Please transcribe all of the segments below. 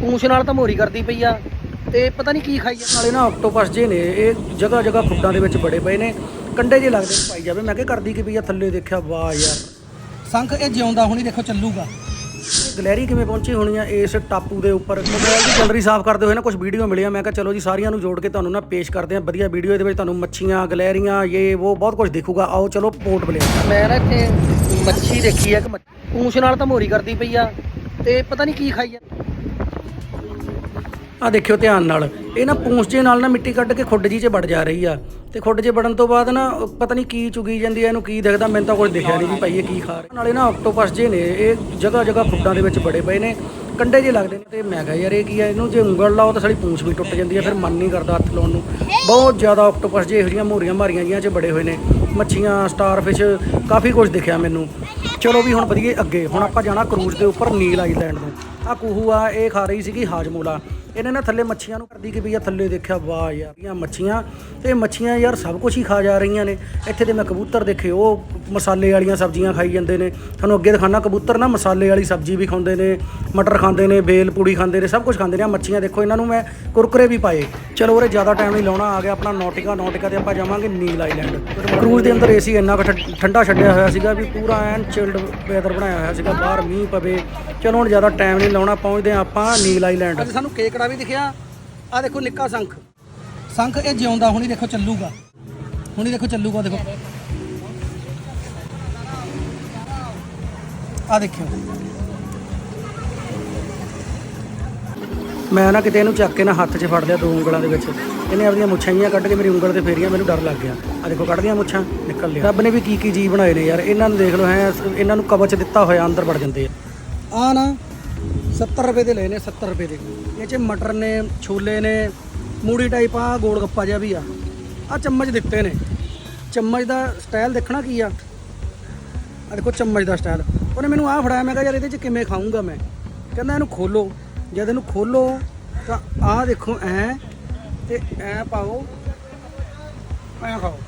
ਪੂੰਛ ਨਾਲ ਤਾਂ ਮੋਰੀ ਕਰਦੀ ਪਈ ਆ। ਤੇ ਪਤਾ ਨਹੀਂ ਕੀ ਖਾਈ ਆ ਨਾਲੇ ਨਾ ਆਕਟੋਪਸ ਜੇ ਨੇ ਇਹ ਜਗ੍ਹਾ ਜਗ੍ਹਾ ਫੁੱਡਾਂ ਦੇ ਵਿੱਚ ਬੜੇ ਪਏ ਨੇ। ਕੰਡੇ ਜੇ ਲੱਗਦੇ ਨੇ ਪਾਈ ਜਾਵੇ। ਮੈਂ ਕਿਹਾ ਕਰਦੀ ਕਿ ਪਈ ਆ? ਥੱਲੇ ਦੇਖਿਆ ਵਾਹ ਯਾਰ। ਸੰਖ ਇਹ ਜਿਉਂਦਾ ਹੁਣੀ ਦੇਖੋ ਚੱਲੂਗਾ। ਗਲੈਰੀ ਕਿਵੇਂ ਪਹੁੰਚੀ ਹੋਣੀ ਆ? ਇਸ ਟਾਪੂ ਦੇ ਉੱਪਰ। ਮੋਬਾਈਲ ਦੀ ਗੈਲਰੀ ਸਾਫ਼ ਕਰਦੇ ਹੋਏ ਨਾ ਕੁਝ ਵੀਡੀਓ ਮਿਲੀਆਂ। ਮੈਂ ਕਿਹਾ ਚਲੋ ਜੀ ਸਾਰੀਆਂ ਨੂੰ ਜੋੜ ਕੇ ਤੁਹਾਨੂੰ ਨਾ ਪੇਸ਼ ਕਰਦੇ ਆ ਵਧੀਆ ਵੀਡੀਓ ਇਹਦੇ ਵਿੱਚ ਤੁਹਾਨੂੰ ਮੱਛੀਆਂ ਗਲੈਰੀਆਂ ਇਹ ਉਹ ਬਹੁਤ ਕੁਝ ਦਿਖੂਗਾ। ਆਓ ਚਲੋ ਪੋਰਟ ਬਲਿਆ ਮੈਂ ਨਾ ਇੱਥੇ ਮੱਛੀ ਦੇਖੀ ਆ ਕਿ ਪੂੰਛ ਨਾਲ ਤਾਂ ਮੋਰੀ ਕਰਦੀ ਪਈ ਆ। ਤੇ ਪਤਾ ਨਹੀਂ ਕੀ ਖਾਈ ਆ ਆ ਦੇਖਿਓ ਧਿਆਨ ਨਾਲ। ਇਹ ਨਾ ਪੂੰਛ ਜੇ ਨਾਲ ਨਾ ਮਿੱਟੀ ਕੱਢ ਕੇ ਖੁੱਡ ਜੀ 'ਚ ਵੜ ਜਾ ਰਹੀ ਆ। ਤੇ ਖੁੱਡ 'ਚ ਵੜਨ ਤੋਂ ਬਾਅਦ ਨਾ ਪਤਾ ਨਹੀਂ ਕੀ ਚੁਗੀ ਜਾਂਦੀ ਆ, ਇਹਨੂੰ ਕੀ ਦਿਖਦਾ, ਮੈਨੂੰ ਤਾਂ ਕੁਝ ਦਿਖਿਆ ਨਹੀਂ ਵੀ ਭਾਈ ਇਹ ਕੀ ਖਾ ਰਿਹਾ। ਨਾਲੇ ਨਾ ਆਕਟੋਪਸ ਜੇ ਨੇ, ਇਹ ਜਗ੍ਹਾ ਜਗ੍ਹਾ ਫੁੱਡਾਂ ਦੇ ਵਿੱਚ ਬੜੇ ਪਏ ਨੇ ਕੰਡੇ ਜੇ ਲੱਗਦੇ ਨੇ, ਤੇ ਮੈਂ ਕਿਹਾ ਯਾਰ ਇਹ ਕੀ ਆ, ਇਹਨੂੰ ਜੇ ਉਂਗਲ ਲਾਓ ਤਾਂ ਸਾਡੀ ਪੂੰਛ ਵੀ ਟੁੱਟ ਜਾਂਦੀ ਆ, ਫਿਰ ਮਨ ਨਹੀਂ ਕਰਦਾ ਹੱਥ ਲਾਉਣ ਨੂੰ। ਬਹੁਤ ਜ਼ਿਆਦਾ ਆਕਟੋਪਸ ਜੇ ਇਹੋ ਜਿਹੀਆਂ ਮੋਰੀਆਂ ਮਾਰੀਆਂ ਜੀਆਂ 'ਚ ਬੜੇ ਹੋਏ ਨੇ। ਮੱਛੀਆਂ ਸਟਾਰਫਿਸ਼ ਕਾਫੀ ਕੁਝ ਦਿਖਿਆ ਮੈਨੂੰ। ਚਲੋ ਵੀ ਹੁਣ ਵਧੀਆ ਅੱਗੇ, ਹੁਣ ਆਪਾਂ ਜਾਣਾ ਕਰੂਜ਼ ਦੇ ਉੱਪਰ ਨੀਲ ਆਈਲੈਂਡ ਨੂੰ। ਆ ਕੂਹੂ ਆ, ਇਹ ਖਾ ਰਹੀ ਸੀਗੀ ਹਾਜਮੋਲਾ। ਇਹਨੇ ਨਾ ਥੱਲੇ ਮੱਛੀਆਂ ਨੂੰ ਕਰਦੀ ਕਿ ਵੀ ਆ ਥੱਲੇ ਦੇਖਿਆ, ਵਾਹ ਯਾਰ, ਇਹ ਮੱਛੀਆਂ ਤੇ ਮੱਛੀਆਂ ਯਾਰ ਸਭ ਕੁਝ ਹੀ ਖਾ ਜਾ ਰਹੀਆਂ ਨੇ। ਇੱਥੇ ਤੇ ਮੈਂ ਕਬੂਤਰ ਦੇਖੇ, ਉਹ ਮਸਾਲੇ ਵਾਲੀਆਂ ਸਬਜ਼ੀਆਂ ਖਾਈ ਜਾਂਦੇ ਨੇ। ਤੁਹਾਨੂੰ ਅੱਗੇ ਦਿਖਾਣਾ ਕਬੂਤਰ ਨਾ ਮਸਾਲੇ ਵਾਲੀ ਸਬਜ਼ੀ ਵੀ ਖਾਂਦੇ ਨੇ, ਮਟਰ ਖਾਂਦੇ ਨੇ, ਬੇਲ ਪੂੜੀ ਖਾਂਦੇ ਨੇ, ਸਭ ਕੁਝ ਖਾਂਦੇ ਨੇ। ਆ ਮੱਛੀਆਂ ਦੇਖੋ, ਇਹਨਾਂ ਨੂੰ ਮੈਂ ਕੁਰਕਰੇ ਵੀ ਪਾਏ। ਚਲੋ ਉਰੇ ਜ਼ਿਆਦਾ ਟਾਈਮ ਨਹੀਂ ਲਾਉਣਾ, ਆ ਗਿਆ ਆਪਣਾ ਨੋਟਿਕਾ ਨੋਟਿਕਾ ਤੇ ਆਪਾਂ ਜਾਵਾਂਗੇ ਨੀਲ ਆਈਲੈਂਡ ਕਰੂਜ਼ ਦੇ ਅੰਦਰ ਏਸੀ ਇੰਨਾ ਕੁ ਠੰਡਾ ਛੱਡਿਆ ਹੋਇਆ ਸੀਗਾ ਵੀ ਪੂਰਾ ਐਨ ਚਿਲਡ ਵੈਦਰ ਬਣਾਇਆ ਹੋਇਆ ਸੀਗਾ, ਬਾਹਰ ਮੀਂਹ ਪਵੇ। ਚਲੋ ਹੁਣ ਜ਼ਿਆਦਾ ਟਾਈਮ ਨਹੀਂ ਲਾਉਣਾ, ਪਹੁੰਚਦੇ ਹਾਂ ਆਪਾਂ ਨੀਲ ਆਈਲੈਂਡ ਸਾਨੂੰ ਕੇਕੜਾ ਵੀ ਦਿਖਿਆ। ਆ ਦੇਖੋ ਨਿੱਕਾ ਸੰਖ। ਸੰਖ ਇਹ ਜਿਉਂਦਾ, ਹੁਣੀ ਦੇਖੋ ਚੱਲੂਗਾ। ਹੁਣੀ ਦੇਖੋ ਚੱਲੂਗਾ, ਦੇਖੋ। ਆ ਦੇਖਿਓ। ਮੈਂ ਨਾ ਕਿਤੇ ਇਹਨੂੰ ਚੱਕ ਕੇ ਨਾ ਹੱਥ 'ਚ ਫੜ ਲਿਆ ਦੋ ਉਂਗਲਾਂ ਦੇ ਵਿੱਚ। ਇਹਨੇ ਆਪਣੀਆਂ ਮੁੱਛਾਂ ਜਿਹੀਆਂ ਕੱਢ ਕੇ ਮੇਰੀ ਉਂਗਲ ਤੇ ਫੇਰੀਆਂ ਮੈਨੂੰ ਡਰ ਲੱਗ ਗਿਆ। ਆ ਦੇਖੋ, ਕੱਢਦੀਆਂ ਮੁੱਛਾਂ, ਨਿਕਲ ਲਿਆ। ਰੱਬ ਨੇ ਵੀ ਕੀ ਕੀ ਜੀ ਬਣਾਏ ਨੇ ਯਾਰ, ਇਹਨਾਂ ਨੂੰ ਦੇਖ ਲਓ, ਹੈ ਇਹਨਾਂ ਨੂੰ ਕਵਚ ਦਿੱਤਾ ਹੋਇਆ, ਅੰਦਰ ਵੜ ਜਾਂਦੇ ਆ। ਆ ਨਾ 70 ਰੁਪਏ ਦੇ ਲਏ ਨੇ 70 ਰੁਪਏ ਦੇ। ਇਹ 'ਚ ਮਟਰ ਨੇ, ਛੋਲੇ ਨੇ, ਮੂੜੀ ਟਾਈਪ ਆ, ਗੋਲ ਗੱਪਾ ਜਿਹਾ ਵੀ ਆ। ਆ ਚਮਚ ਦਿੱਤੇ ਨੇ। ਚਮਚ ਦਾ ਸਟਾਈਲ ਦੇਖਣਾ ਕੀ ਆ? ਆ ਦੇਖੋ, ਚਮਚ ਦਾ ਸਟਾਈਲ ਉਹਨੇ ਮੈਨੂੰ ਆਹ ਫੜਾਇਆ, ਮੈਂ ਕਿਹਾ, ਯਾਰ ਇਹਦੇ 'ਚ ਕਿਵੇਂ ਖਾਊਂਗਾ ਮੈਂ? ਕਹਿੰਦਾ, ਇਹਨੂੰ ਖੋਲੋ। ਜਦ ਇਹਨੂੰ ਖੋਲੋ, ਤਾਂ ਆਹ ਦੇਖੋ ਐ, ਤੇ ਐ ਪਾਓ, ਐ ਖਾਓ।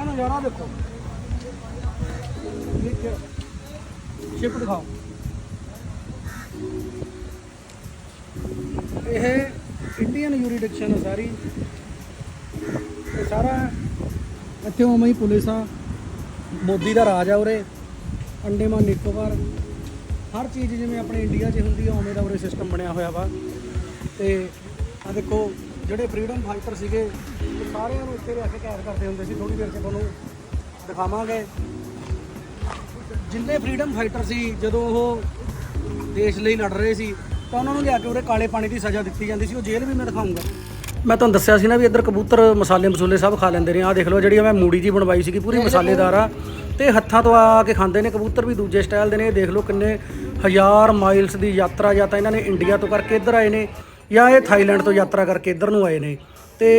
ਇਹ ਨਜ਼ਾਰਾ ਦੇਖੋ। ਸ਼ਿਪ ਦਿਖਾਓ। ਇਹ ਇੰਡੀਅਨ ਯੂਰੀਡਿਕਸ਼ਨ ਹੈ ਸਾਰੀ। ਇਹ ਸਾਰਾ ਇੱਥੇ ਉਵੇਂ ਹੀ ਪੁਲਿਸ ਆ। ਮੋਦੀ ਦਾ ਰਾਜ ਆ ਉਰੇ। ਅੰਡੇਮਾਨ ਨਿਕੋਬਾਰ ਹਰ ਚੀਜ਼ ਜਿਵੇਂ ਆਪਣੇ ਇੰਡੀਆ 'ਚ ਹੁੰਦੀ ਆ ਉਵੇਂ ਦਾ ਉਰੇ ਸਿਸਟਮ ਬਣਿਆ ਹੋਇਆ ਵਾ। ਤੇ ਆ ਦੇਖੋ ਜਿਹੜੇ ਫਰੀडम ਫਾਈਟਰ ਸੀਗੇ ਸਾਰਿਆਂ ਨੂੰ ਇੱਥੇ ਰੱਖ ਕੇ ਕੈਦ ਕਰਦੇ ਹੁੰਦੇ ਸੀ ਥੋੜੀ ਦੇਰ 'ਚ ਤੁਹਾਨੂੰ ਦਿਖਾਵਾਂਗੇ। ਜਿੰਨੇ ਫਰੀडम ਫਾਈਟਰ ਸੀ ਜਦੋਂ ਉਹ ਦੇਸ਼ ਲਈ ਲੜ ਰਹੇ ਸੀ ਤਾਂ ਉਹਨਾਂ ਨੂੰ ਲਿਆ ਕੇ ਉਰੇ ਕਾਲੇ ਪਾਣੀ ਦੀ ਸਜ਼ਾ ਦਿੱਤੀ ਜਾਂਦੀ ਸੀ ਉਹ ਜੇਲ੍ਹ ਵੀ ਮੈਂ ਦਿਖਾਉਂਗਾ। ਮੈਂ ਤੁਹਾਨੂੰ ਦੱਸਿਆ ਸੀ ਨਾ ਵੀ ਇੱਧਰ ਕਬੂਤਰ ਮਸਾਲੇ ਮਸੂਲੇ ਸਭ ਖਾ ਲੈਂਦੇ ਨੇ। ਆਹ ਦੇਖ ਲਓ ਜਿਹੜੀ ਮੈਂ ਮੂੜੀ ਜੀ ਬਣਵਾਈ ਸੀਗੀ ਪੂਰੀ ਮਸਾਲੇਦਾਰ ਆ। ਤੇ ਹੱਥਾਂ ਤੋਂ ਆ ਕੇ ਖਾਂਦੇ ਨੇ, ਕਬੂਤਰ ਵੀ ਦੂਜੇ ਸਟਾਈਲ ਦੇ ਨੇ। ਇਹ ਦੇਖ ਲਓ ਕਿੰਨੇ ਹਜ਼ਾਰ ਮਾਈਲਸ ਦੀ ਯਾਤਰਾ ਜਾਂ ਤਾਂ ਇਹਨਾਂ ਨੇ ਇੰਡੀਆ ਤੋਂ ਕਰਕੇ ਇੱਧਰ ਆਏ ਨੇ ਜਾਂ ਇਹ ਥਾਈਲੈਂਡ ਤੋਂ ਯਾਤਰਾ ਕਰਕੇ ਇੱਧਰ ਨੂੰ ਆਏ ਨੇ। ਤੇ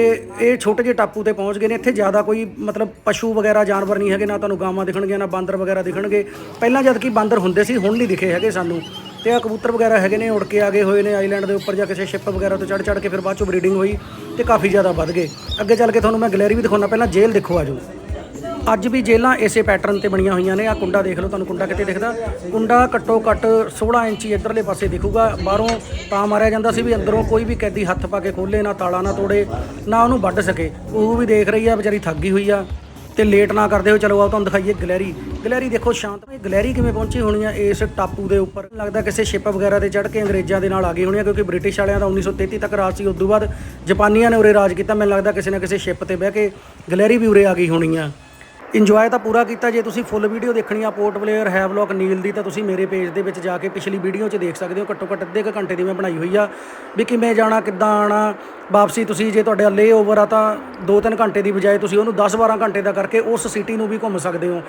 ਇਹ ਛੋਟੇ ਜਿਹੇ ਟਾਪੂ ਤੇ ਪਹੁੰਚ ਗਏ ਨੇ। ਇੱਥੇ ਜ਼ਿਆਦਾ ਕੋਈ ਮਤਲਬ ਪਸ਼ੂ ਵਗੈਰਾ, ਜਾਨਵਰ ਨਹੀਂ ਹੈਗੇ, ਨਾ ਤੁਹਾਨੂੰ ਗਾਵਾਂ ਦਿਖਣਗੀਆਂ, ਨਾ ਬਾਂਦਰ ਵਗੈਰਾ ਦਿਖਣਗੇ। ਪਹਿਲਾਂ ਜਦ ਕਿ ਬਾਂਦਰ ਹੁੰਦੇ ਸੀ, ਹੁਣ ਨਹੀਂ ਦਿਖੇ ਹੈਗੇ ਸਾਨੂੰ। ਤੇ ਆ ਕਬੂਤਰ ਵਗੈਰਾ ਹੈਗੇ ਨੇ, ਉੜ ਕੇ ਆ ਗਏ ਹੋਏ ਨੇ ਆਈਲੈਂਡ ਦੇ ਉੱਪਰ ਜਾਂ ਕਿਸੇ ਸ਼ਿਪ ਵਗੈਰਾ ਤੋਂ ਚੜ ਚੜ ਕੇ ਫਿਰ ਬਾਅਦ ਚੋਂ ਬਰੀਡਿੰਗ ਹੋਈ ਤੇ ਕਾਫੀ ਜ਼ਿਆਦਾ ਵੱਧ ਗਏ। ਅੱਗੇ ਚੱਲ ਕੇ ਤੁਹਾਨੂੰ ਮੈਂ ਗਲੈਰੀ ਵੀ ਦਿਖਾਉਣਾ ਪਹਿਲਾਂ ਜੇਲ੍ਹ ਦੇਖੋ ਆਜੋ ਅੱਜ ਵੀ ਜੇਲਾਂ ਇਸੇ ਪੈਟਰਨ ਤੇ ਬਣੀਆਂ ਹੋਈਆਂ ਨੇ। ਆ ਕੁੰਡਾ ਦੇਖ ਲਓ, ਤੁਹਾਨੂੰ ਕੁੰਡਾ ਕਿਤੇ ਦਿਖਦਾ? ਕੁੰਡਾ ਘੱਟੋ ਘੱਟ 16 ਇੰਚੀ ਇਧਰਲੇ ਪਾਸੇ ਦਿਖੂਗਾ। ਬਾਹਰੋਂ ਤਾਂ ਮਾਰਿਆ ਜਾਂਦਾ ਸੀ ਵੀ ਅੰਦਰੋਂ ਕੋਈ ਵੀ ਕੈਦੀ ਹੱਥ ਪਾ ਕੇ ਖੋਲੇ ਨਾ ਤਾਲਾ ਨਾ ਤੋੜੇ, ਨਾ ਉਹਨੂੰ ਵੱਢ ਸਕੇ। ਉਹ ਵੀ ਦੇਖ ਰਹੀ ਆ, ਵਿਚਾਰੀ ਥੱਕ ਗਈ ਹੋਈ ਆ। ਤੇ ਲੇਟ ਨਾ ਕਰਦੇ ਹੋ ਚਲੋ ਆਓ, ਤੁਹਾਨੂੰ ਦਿਖਾਈਏ ਗਲੈਰੀ। ਗਲੈਰੀ ਦੇਖੋ, ਸ਼ਾਂਤ ਇਹ ਗਲੈਰੀ ਕਿਵੇਂ ਪਹੁੰਚੀ ਹੋਣੀ ਆ ਇਸ ਟਾਪੂ ਦੇ ਉੱਪਰ? ਲੱਗਦਾ ਕਿਸੇ ਸ਼ਿਪ ਵਗੈਰਾ ਤੇ ਚੜ੍ਹ ਕੇ ਅੰਗਰੇਜ਼ਾਂ ਦੇ ਨਾਲ ਆ ਗਈ ਹੋਣੀ ਆ, ਕਿਉਂਕਿ ਬ੍ਰਿਟਿਸ਼ ਵਾਲਿਆਂ ਦਾ 1933 ਤੱਕ ਰਾਜ ਸੀ। ਉਸ ਤੋਂ ਬਾਅਦ ਜਾਪਾਨੀਆਂ ਨੇ ਉਰੇ ਰਾਜ ਕੀਤਾ। ਮੈਨੂੰ ਲੱਗਦਾ ਕਿਸੇ ਨਾ ਕਿਸੇ ਸ਼ਿਪ ਤੇ ਬਹਿ ਕੇ ਗਲੈਰੀ ਵੀ ਉਰੇ ਆ ਗਈ ਹੋਣੀ ਆ। ਇੰਜੋਏ ਤਾਂ ਪੂਰਾ ਕੀਤਾ। ਜੇ ਤੁਸੀਂ ਫੁੱਲ ਵੀਡੀਓ ਦੇਖਣੀ ਆ ਪੋਰਟ ਪਲੇਅਰ ਹੈਵਲੌਕ ਨੀਲ ਦੀ, ਤਾਂ ਤੁਸੀਂ ਮੇਰੇ ਪੇਜ ਦੇ ਵਿੱਚ ਜਾ ਕੇ ਪਿਛਲੀ ਵੀਡੀਓ 'ਚ ਦੇਖ ਸਕਦੇ ਹੋ। ਘੱਟੋ ਘੱਟ ਅੱਧੇ ਕੁ ਘੰਟੇ ਦੀ ਮੈਂ ਬਣਾਈ ਹੋਈ ਆ। ਵੀ ਕਿਵੇਂ ਜਾਣਾ, ਕਿੱਦਾਂ ਆਣਾ, ਵਾਪਸੀ ਤੁਸੀਂ ਜੇ ਤੁਹਾਡਾ ਲੇ ਓਵਰ ਆ, ਤਾਂ 2-3 ਘੰਟੇ ਦੀ ਬਜਾਏ ਤੁਸੀਂ ਉਹਨੂੰ 10-12 ਘੰਟੇ ਦਾ ਕਰਕੇ ਉਸ ਸਿਟੀ ਨੂੰ ਵੀ ਘੁੰਮ ਸਕਦੇ ਹੋ।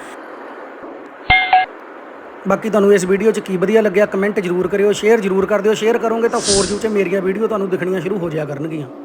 ਬਾਕੀ ਤੁਹਾਨੂੰ ਇਸ ਵੀਡੀਓ 'ਚ ਕੀ ਵਧੀਆ ਲੱਗਿਆ ਕਮੈਂਟ ਜ਼ਰੂਰ ਕਰਿਓ ਸ਼ੇਅਰ ਜ਼ਰੂਰ ਕਰ ਦਿਓ। ਸ਼ੇਅਰ ਕਰੋਗੇ ਤਾਂ 4G 'ਚ ਮੇਰੀਆਂ ਵੀਡੀਓ ਤੁਹਾਨੂੰ ਦਿਖਣੀਆਂ ਸ਼ੁਰੂ ਹੋ ਜਾਇਆ ਕਰਨਗੀਆਂ।